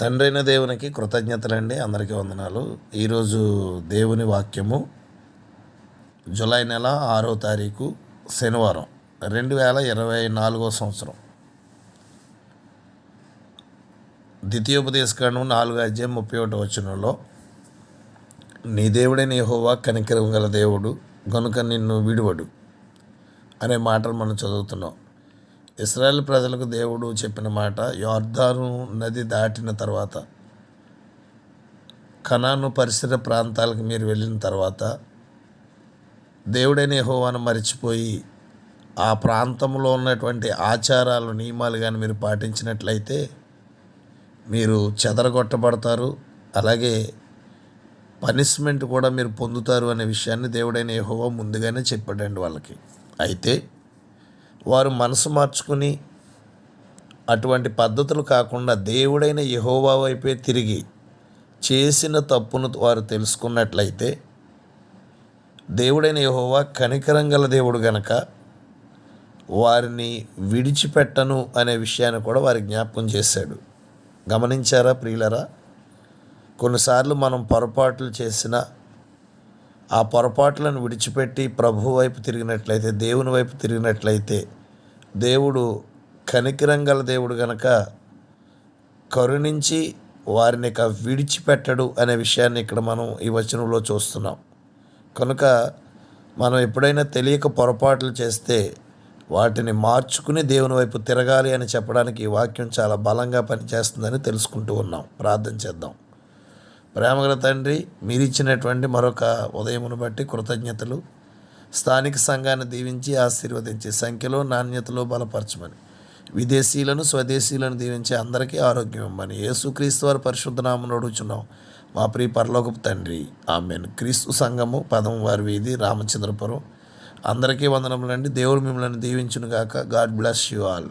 తండ్రైన దేవునికి కృతజ్ఞతలండి. అందరికీ వందనాలు. ఈరోజు దేవుని వాక్యము జూలై నెల ఆరో తారీఖు శనివారం రెండు వేల ఇరవై నాలుగో సంవత్సరం. ద్వితీయోపదేశకాండం నాలుగు అధ్యాయం ముప్పై ఒకటి వచనంలో నీ దేవుడే నీ హోవా కనికరం గల దేవుడు గనుక నిన్ను విడువడు అనే మాటలు మనం చదువుతున్నాం. ఇస్రాయల్ ప్రజలకు దేవుడు చెప్పిన మాట యోర్దాను నది దాటిన తర్వాత కణాను పరిసర ప్రాంతాలకు మీరు వెళ్ళిన తర్వాత దేవుడైన యహోవాను మరిచిపోయి ఆ ప్రాంతంలో ఉన్నటువంటి ఆచారాలు నియమాలు కానీ మీరు పాటించినట్లయితే మీరు చెదరగొట్టబడతారు. అలాగే పనిష్మెంట్ కూడా మీరు పొందుతారు అనే విషయాన్ని దేవుడైన యహోవా ముందుగానే చెప్పాడండి వాళ్ళకి. అయితే వారు మనసు మార్చుకుని అటువంటి పద్ధతులు కాకుండా దేవుడైన యహోవా వైపే తిరిగి చేసిన తప్పును వారు తెలుసుకున్నట్లయితే దేవుడైన యహోవా కనికరం గల దేవుడు గనక వారిని విడిచిపెట్టను అనే విషయాన్ని కూడా వారి జ్ఞాపకం చేశాడు. గమనించారా ప్రియులరా? కొన్నిసార్లు మనం పొరపాట్లు చేసిన ఆ పొరపాట్లను విడిచిపెట్టి ప్రభు వైపు తిరిగినట్లయితే దేవుని వైపు తిరిగినట్లయితే దేవుడు కనికిరంగల దేవుడు గనక కరుణించి వారిని ఇక విడిచిపెట్టడు అనే విషయాన్ని ఇక్కడ మనం ఈ వచనంలో చూస్తున్నాం. కనుక మనం ఎప్పుడైనా తెలియక పొరపాట్లు చేస్తే వాటిని మార్చుకుని దేవుని వైపు తిరగాలి అని చెప్పడానికి ఈ వాక్యం చాలా బలంగా పనిచేస్తుందని తెలుసుకుంటూ ఉన్నాం. ప్రార్థన చేద్దాం. ప్రేమగల తండ్రి మీరిచ్చినటువంటి మరొక ఉదయమును బట్టి కృతజ్ఞతలు. స్థానిక సంఘాన్ని దీవించి ఆశీర్వదించి సంఖ్యలో నాణ్యతలో బలపరచమని. విదేశీయులను స్వదేశీయులను దీవించి అందరికీ ఆరోగ్యం ఇవ్వమని యేసుక్రీస్తు వారి పరిశుద్ధ నామను అడుగుచున్నాం. మా ప్రియ పరలోకపు తండ్రి ఆమెను. క్రీస్తు సంఘము పదం వారి వీధి రామచంద్రపురం. అందరికీ వందనములండి. దేవుడు మిమ్మల్ని దీవించునుగాక. God bless you all.